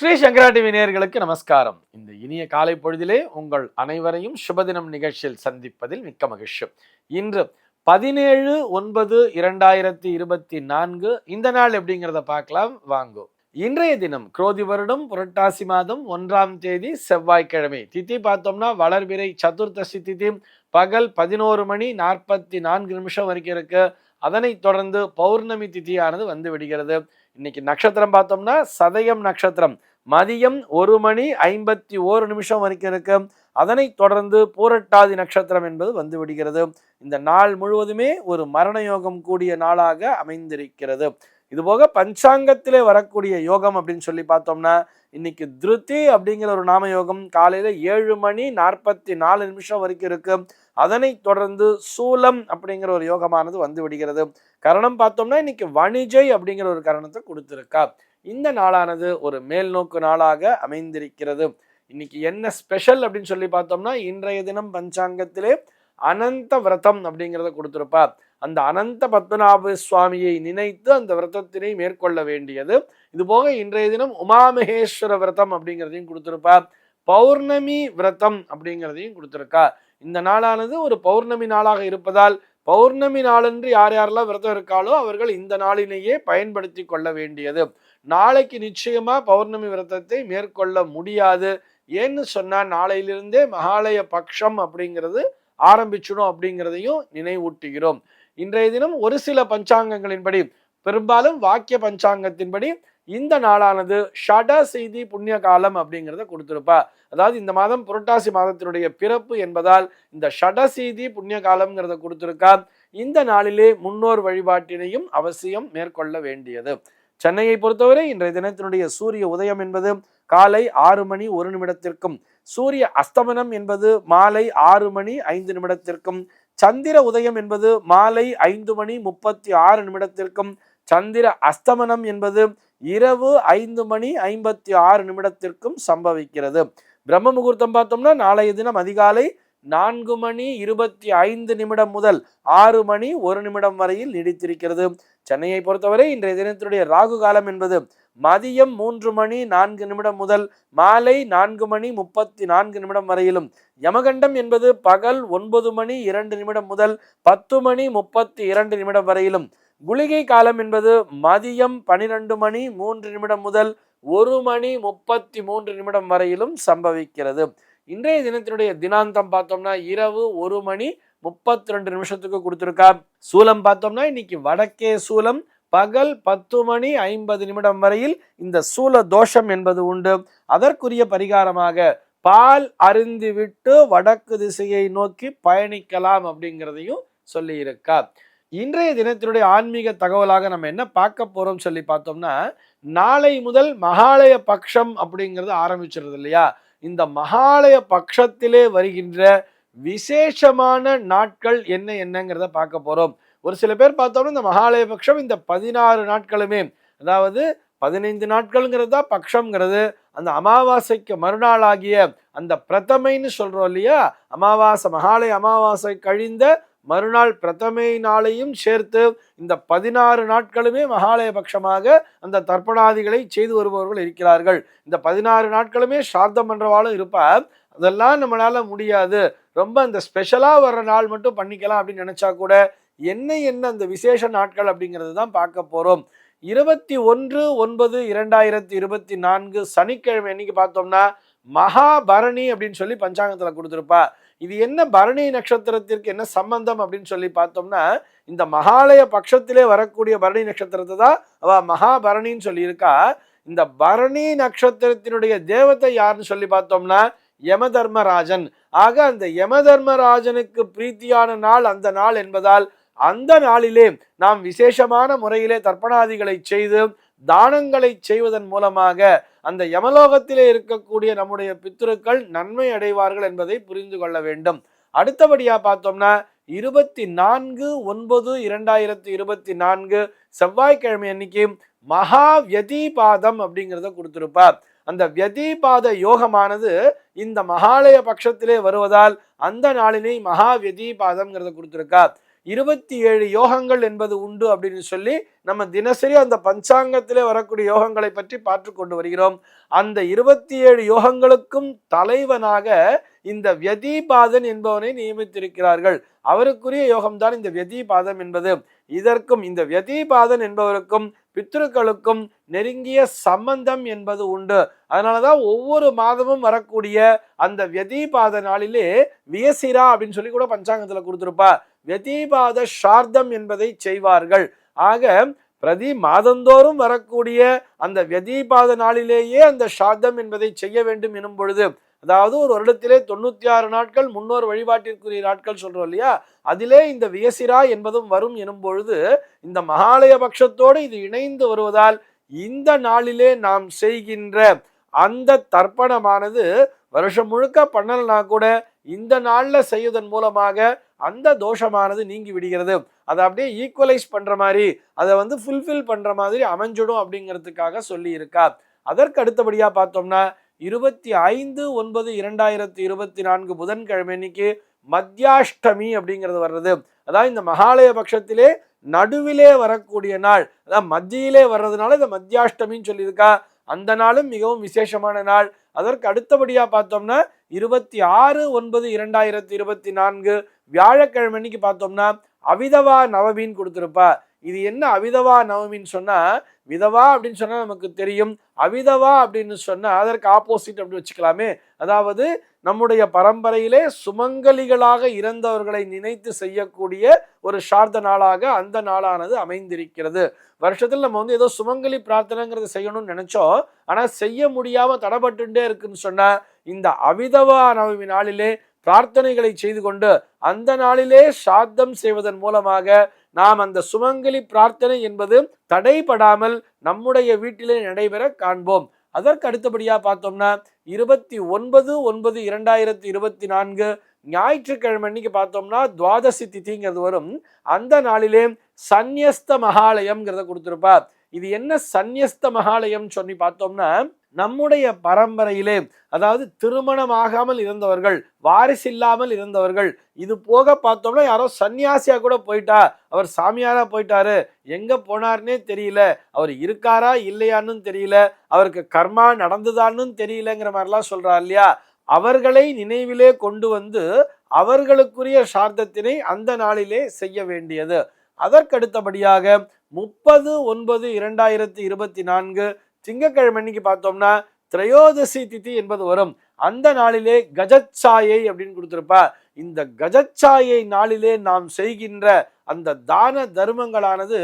ஸ்ரீ சங்கரா TV நேர்களுக்கு நமஸ்காரம். இந்த இனிய காலை பொழுதிலே உங்கள் அனைவரையும் சுபதினம் நிகழ்ச்சியில் சந்திப்பதில் மிக்க மகிழ்ச்சி. இன்று பதினேழு ஒன்பது இரண்டாயிரத்தி இருபத்தி நான்கு. இந்த நாள் எப்படிங்கிறத பார்க்கலாம். வாங்கோ. இன்றைய தினம் குரோதி வருடம் புரட்டாசி மாதம் ஒன்றாம் தேதி செவ்வாய்க்கிழமை. திதி பார்த்தோம்னா வளர்பிறை சதுர்த்தசி திதி. பகல் பதினோரு மணி நாற்பத்தி நான்கு நிமிஷம் வரைக்கும் இருக்கு. அதனைத் தொடர்ந்து பௌர்ணமி திதியானது வந்து விடுகிறது. இன்னைக்கு நட்சத்திரம் பார்த்தோம்னா சதயம் நட்சத்திரம். மதியம் ஒரு மணி ஐம்பத்தி ஓரு நிமிஷம் வரைக்கும் இருக்கு அதனை தொடர்ந்து பூரட்டாதி நட்சத்திரம் என்பது வந்து விடுகிறது. இந்த நாள் முழுவதுமே ஒரு மரண யோகம் கூடிய நாளாக அமைந்திருக்கிறது. இதுபோக பஞ்சாங்கத்திலே வரக்கூடிய யோகம் அப்படின்னு சொல்லி பார்த்தோம்னா இன்னைக்கு திருத்தி அப்படிங்கிற ஒரு நாம யோகம் காலையில ஏழு மணி நாற்பத்தி நாலு நிமிஷம் வரைக்கும் இருக்கு அதனை தொடர்ந்து சூலம் அப்படிங்கிற ஒரு யோகமானது வந்து விடுகிறது. கரணம் பார்த்தோம்னா இன்னைக்கு வணிஜை அப்படிங்கிற ஒரு கரணத்தை கொடுத்துருக்கா. இந்த நாளானது ஒரு மேல் நோக்கு நாளாக அமைந்திருக்கிறது. இன்னைக்கு என்ன ஸ்பெஷல் அப்படின்னு சொல்லி பார்த்தோம்னா இன்றைய தினம் பஞ்சாங்கத்திலே அனந்த விரதம் அப்படிங்கிறத கொடுத்துருப்பா அந்த அனந்த பத்மநாப சுவாமியை நினைத்து அந்த விரதத்தினை மேற்கொள்ள வேண்டியது. இது போக இன்றைய தினம் உமாமகேஸ்வர விரதம் அப்படிங்கிறதையும் கொடுத்துருப்பா பௌர்ணமி விரதம் அப்படிங்கிறதையும் கொடுத்துருக்கா இந்த நாளானது ஒரு பௌர்ணமி நாளாக இருப்பதால் பௌர்ணமி நாளன்று யார் யாரெல்லாம் விரதம் இருக்காளோ அவர்கள் இந்த நாளிலேயே பயன்படுத்தி கொள்ள வேண்டியது. நாளைக்கு நிச்சயமா பௌர்ணமி விரதத்தை மேற்கொள்ள முடியாது. ஏன்னு சொன்னா நாளையிலிருந்தே மகாலய பக்ஷம் அப்படிங்கிறது ஆரம்பிச்சிடும் அப்படிங்கிறதையும் நினைவூட்டுகிறோம். இன்றைய தினம் ஒரு சில பஞ்சாங்கங்களின்படி பெரும்பாலும் வாக்கிய பஞ்சாங்கத்தின்படி இந்த நாளானது ஷட செய்தி புண்ணிய காலம் அப்படிங்கிறத கொடுத்துருப்பா. அதாவது இந்த மாதம் புரட்டாசி மாதத்தினுடைய பிறப்பு என்பதால் இந்த ஷட செய்தி புண்ணிய காலம்ங்கிறத கொடுத்துருக்கா. இந்த நாளிலே முன்னோர் வழிபாட்டினையும் அவசியம் மேற்கொள்ள வேண்டியது. சென்னையை பொறுத்தவரை இன்றைய தினத்தினுடைய சூரிய உதயம் என்பது காலை ஆறு மணி ஒரு நிமிடத்திற்கும் சூரிய அஸ்தமனம் என்பது மாலை ஆறு மணி ஐந்து நிமிடத்திற்கும் சந்திர உதயம் என்பது மாலை ஐந்து மணி முப்பத்தி ஆறு நிமிடத்திற்கும் சந்திர அஸ்தமனம் என்பது இரவு ஐந்து மணி ஐம்பத்தி ஆறு நிமிடத்திற்கும் சம்பவிக்கிறது. பிரம்ம முகூர்த்தம் பார்த்தோம்னா நாளைய தினம் அதிகாலை நான்கு மணி இருபத்தி ஐந்து நிமிடம் முதல் ஆறு மணி ஒரு நிமிடம் வரையில் நீடித்திருக்கிறது. சென்னையை பொறுத்தவரை இன்றைய தினத்தினுடைய ராகு காலம் என்பது மதியம் மூன்று மணி நான்கு நிமிடம் முதல் மாலை நான்கு மணி முப்பத்தி நான்கு நிமிடம் வரையிலும். யமகண்டம் என்பது பகல் ஒன்பது மணி இரண்டு நிமிடம் முதல் பத்து மணி முப்பத்தி இரண்டு நிமிடம் வரையிலும். குளிகை காலம் என்பது மதியம் பனிரெண்டு மணி மூன்று நிமிடம் முதல் ஒரு மணி முப்பத்தி மூன்று நிமிடம் வரையிலும் சம்பவிக்கிறது. இன்றைய தினத்தினுடைய தினாந்தம் பார்த்தோம்னா இரவு ஒரு மணி முப்பத்தி ரெண்டு நிமிஷத்துக்கு கொடுத்துருக்கா. சூலம் பார்த்தோம்னா இன்னைக்கு வடக்கே சூலம் பகல் பத்து மணி ஐம்பது நிமிடம் வரையில் இந்த சூல தோஷம் என்பது உண்டு. அதற்குரிய பரிகாரமாக பால் அருந்திவிட்டு வடக்கு திசையை நோக்கி பயணிக்கலாம் அப்படிங்கிறதையும் சொல்லியிருக்கா. இன்றைய தினத்தினுடைய ஆன்மீக தகவலாக நம்ம என்ன பார்க்க போறோம் சொல்லி பார்த்தோம்னா நாளை முதல் மகாலய பக்ஷம் அப்படிங்கிறது ஆரம்பிச்சிருது இல்லையா? இந்த மகாலய பக்ஷத்திலே வருகின்ற விசேஷமான நாட்கள் என்ன என்னங்கிறத பார்க்க போறோம். ஒரு சில பேர் பார்த்தோம்னா இந்த மகாலய பக்ஷம் இந்த பதினாறு நாட்களுமே அதாவது பதினைந்து நாட்கள்ங்கிறது தான் பக்ஷங்கிறது அந்த அமாவாசைக்கு மறுநாள் ஆகிய அந்த பிரதமைன்னு சொல்றோம் இல்லையா? அமாவாசை மகாலய அமாவாசை கழிந்த மறுநாள் பிரதமை நாளையும் சேர்த்து இந்த பதினாறு நாட்களுமே மகாலய பட்சமாக அந்த தர்ப்பணாதிகளை செய்து வருபவர்கள் இருக்கிறார்கள். இந்த பதினாறு நாட்களுமே சார்த்தம் பண்றவாளும் இருப்பா. அதெல்லாம் நம்மளால முடியாது. ரொம்ப அந்த ஸ்பெஷலாக வர்ற நாள் மட்டும் பண்ணிக்கலாம் அப்படின்னு நினச்சா கூட என்ன என்ன அந்த விசேஷ நாட்கள் அப்படிங்கிறது தான் பார்க்க போகிறோம் இருபத்தி ஒன்று ஒன்பது இரண்டாயிரத்தி இருபத்தி நான்கு சனிக்கிழமை என்னைக்கு பார்த்தோம்னா மகாபரணி அப்படின்னு சொல்லி பஞ்சாங்கத்தில் கொடுத்துருப்பா. இது என்ன பரணி நட்சத்திரத்திற்கு என்ன சம்பந்தம் அப்படின்னு சொல்லி பார்த்தோம்னா இந்த மகாலய பட்சத்திலே வரக்கூடிய பரணி நட்சத்திரத்தை தான் அவ மகாபரணின்னு சொல்லியிருக்கா. இந்த பரணி நட்சத்திரத்தினுடைய தேவத்தை யாருன்னு சொல்லி பார்த்தோம்னா யம தர்மராஜன் ஆக அந்த யம தர்மராஜனுக்கு பிரீத்தியான நாள் அந்த நாள் என்பதால் அந்த நாளிலே நாம் விசேஷமான முறையிலே தர்ப்பணாதிகளை செய்து தானங்களை செய்வதன் மூலமாக அந்த யமலோகத்திலே இருக்கக்கூடிய நம்முடைய பித்ருக்கள் நன்மை அடைவார்கள் என்பதை புரிந்து கொள்ள வேண்டும். அடுத்தபடியா பார்த்தோம்னா இருபத்தி நான்கு ஒன்பது இரண்டாயிரத்தி இருபத்தி நான்கு செவ்வாய்க்கிழமை அன்னைக்கு மகா வியதிபாதம் அப்படிங்கிறத கொடுத்திருப்பார். அந்த வியதிபாத யோகமானது இந்த மகாலய பட்சத்திலே வருவதால் அந்த நாளினை மகா வியதிபாதம்ங்கிறத கொடுத்திருக்கார். இருபத்தி ஏழு யோகங்கள் என்பது உண்டு அப்படின்னு சொல்லி நம்ம தினசரி அந்த பஞ்சாங்கத்திலே வரக்கூடிய யோகங்களை பற்றி பார்த்து கொண்டு வருகிறோம். அந்த இருபத்தி ஏழு யோகங்களுக்கும் தலைவனாக இந்த வியதிபாதன் என்பவனை நியமித்திருக்கிறார்கள். அவருக்குரிய யோகம்தான் இந்த வியதிபாதம் என்பது. இதற்கும் இந்த வியதிபாதன் என்பவருக்கும் பித்ருக்களுக்கும் நெருங்கிய சம்பந்தம் என்பது உண்டு. அதனாலதான் ஒவ்வொரு மாதமும் வரக்கூடிய அந்த வியதிபாத நாளிலே வியசிரா அப்படின்னு சொல்லி கூட பஞ்சாங்கத்துல கொடுத்துருப்பா. வெதிபாத ஷார்தம் என்பதை செய்வார்கள். ஆக பிரதி மாதந்தோறும் வரக்கூடிய அந்த வெதிபாத நாளிலேயே அந்த சார்த்தம் என்பதை செய்ய வேண்டும் எனும் பொழுது அதாவது ஒரு வருடத்திலே தொண்ணூத்தி ஆறு நாட்கள் முன்னோர் வழிபாட்டிற்குரிய நாட்கள் சொல்றோம் இல்லையா? அதிலே இந்த வியசிரா என்பதும் வரும் எனும் பொழுது இந்த மகாலய பட்சத்தோடு இது இணைந்து வருவதால் இந்த நாளிலே நாம் செய்கின்ற அந்த தர்ப்பணமானது வருஷம் முழுக்க பண்ணலனா கூட இந்த நாளில் செய்வதன் மூலமாக அந்த தோஷமானது நீங்கி விடுகிறது. அதை அப்படியே ஈக்குவலைஸ் பண்ணுற மாதிரி அதை வந்து ஃபுல்ஃபில் பண்ணுற மாதிரி அமைஞ்சிடும் அப்படிங்கிறதுக்காக சொல்லி அதற்கு அடுத்தபடியாக பார்த்தோம்னா இருபத்தி ஐந்து ஒன்பது இரண்டாயிரத்தி இருபத்தி நான்கு புதன்கிழமை இன்னைக்கு மத்தியாஷ்டமி அப்படிங்கிறது வர்றது. அதாவது இந்த மகாலய பட்சத்திலே நடுவிலே வரக்கூடிய நாள். அதான் மத்தியிலே வர்றதுனால இந்த மத்தியாஷ்டமின்னு சொல்லியிருக்கா. அந்த நாளும் மிகவும் விசேஷமான நாள். அதற்கு அடுத்தபடியாக பார்த்தோம்னா இருபத்தி ஆறு ஒன்பது இரண்டாயிரத்தி இருபத்தி நான்கு வியாழக்கிழமை அன்னைக்கு பார்த்தோம்னா அவிதவா நவமின்னு கொடுத்துருப்பா. இது என்ன அவிதவா நவமின்னு சொன்னால் விதவா அப்படின்னு சொன்னால் நமக்கு தெரியும். அவிதவா அப்படின்னு சொன்னால் அதற்கு ஆப்போசிட் அப்படின்னு வச்சுக்கலாமே. அதாவது நம்முடைய பரம்பரையிலே சுமங்கலிகளாக இறந்தவர்களை நினைத்து செய்யக்கூடிய ஒரு சார்ந்த நாளாக அந்த நாளானது அமைந்திருக்கிறது. வருஷத்தில் நம்ம வந்து ஏதோ சுமங்கலி பிரார்த்தனைங்கிறத செய்யணும்னு நினைச்சோம். ஆனால் செய்ய முடியாமல் தடப்பட்டுட்டே இருக்குன்னு சொன்னால் இந்த அவிதவா நவமி நாளிலே பிரார்த்தனைகளை செய்து கொண்டு அந்த நாளிலே சாத்தம் செய்வதன் மூலமாக நாம் அந்த சுமங்கலி பிரார்த்தனை என்பது தடைபடாமல் நம்முடைய வீட்டிலே நடைபெற காண்போம். அதற்கு அடுத்தபடியா பார்த்தோம்னா இருபத்தி ஒன்பது ஒன்பது இரண்டாயிரத்தி இருபத்தி நான்கு ஞாயிற்றுக்கிழமை அன்னைக்கு பார்த்தோம்னா துவாதசி திதிங்கிறது வரும். அந்த நாளிலே சந்நியஸ்த மகாலயம்ங்கிறத கொடுத்துருப்பா இது என்ன சந்நியஸ்த மகாலயம் சொல்லி பார்த்தோம்னா நம்முடைய பரம்பரையிலே அதாவது திருமணமாகாமல் இருந்தவர்கள் வாரிசு இல்லாமல் இருந்தவர்கள் இது போக பார்த்தோம்னா யாரோ சன்னியாசியா கூட போயிட்டா அவர் சாமியாரா போயிட்டாரு எங்க போனார்னே தெரியல அவர் இருக்காரா இல்லையான்னு தெரியல அவருக்கு கர்மா நடந்துதான்னு தெரியலங்கிற மாதிரிலாம் சொல்றாரு இல்லையா? அவர்களை நினைவிலே கொண்டு வந்து அவர்களுக்குரிய சார்த்தத்தினை அந்த நாளிலே செய்ய வேண்டியது. அதற்கடுத்தபடியாக முப்பது ஒன்பது இரண்டாயிரத்தி இருபத்தி நான்கு திங்கக்கிழமை அன்னைக்கு பார்த்தோம்னா திரையோதசி திதி என்பது வரும். அந்த நாளிலே கஜச்சாயை அப்படின்னு கொடுத்துருப்பா. இந்த கஜச்சாயை நாளிலே நாம் செய்கின்ற அந்த தான தர்மங்களானது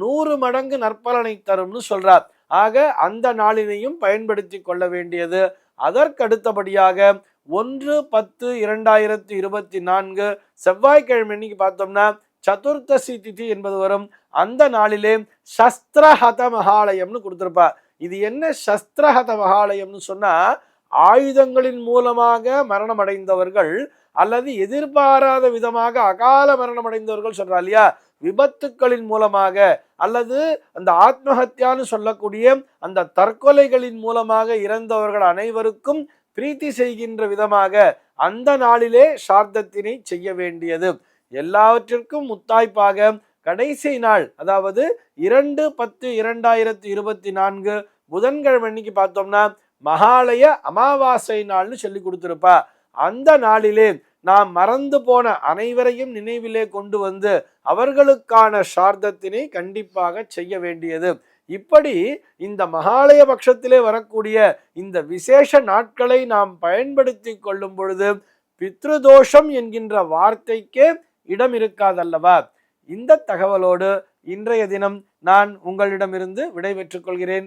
நூறு மடங்கு நற்பலனை தரும்னு சொல்றார் ஆக அந்த நாளினையும் பயன்படுத்தி கொள்ள வேண்டியது. அதற்கடுத்தபடியாக ஒன்று பத்து இரண்டாயிரத்தி இருபத்தி நான்கு செவ்வாய்க்கிழமை இன்னைக்கு பார்த்தோம்னா சதுர்த்தசி திதி என்பது வரும். அந்த நாளிலே சஸ்திரஹத மகாலயம்னு கொடுத்துருப்பா. இது என்ன சஸ்திரஹத மகாலயம்னு சொன்னால் ஆயுதங்களின் மூலமாக மரணம் அடைந்தவர்கள் அல்லது எதிர்பாராத விதமாக அகால மரணம் அடைந்தவர்கள் சொல்றா இல்லையா? விபத்துக்களின் மூலமாக அல்லது அந்த ஆத்மஹத்தியான்னு சொல்லக்கூடிய அந்த தற்கொலைகளின் மூலமாக இறந்தவர்கள் அனைவருக்கும் பிரீத்தி செய்கின்ற விதமாக அந்த நாளிலே சார்த்தத்தினை செய்ய வேண்டியது. எல்லாவற்றிற்கும் முத்தாய்ப்பாக கடைசி நாள் அதாவது இரண்டு பத்து இரண்டாயிரத்தி இருபத்தி நான்கு புதன்கிழமை அன்னைக்கு பார்த்தோம்னா மகாலய அமாவாசை நாள்னு சொல்லி கொடுத்துருப்பா. அந்த நாளிலே நாம் மறந்து போன அனைவரையும் நினைவிலே கொண்டு வந்து அவர்களுக்கான சார்த்தத்தினை கண்டிப்பாக செய்ய வேண்டியது. இப்படி இந்த மகாலய பட்சத்திலே வரக்கூடிய இந்த விசேஷ நாட்களை நாம் பயன்படுத்தி கொள்ளும் பொழுது பித்ருதோஷம் என்கின்ற வார்த்தைக்கே இடம் இருக்காதல்லவா? இந்த தகவலோடு இன்றைய தினம் நான் உங்களிடமிருந்து விடை பெற்றுக் கொள்கிறேன்.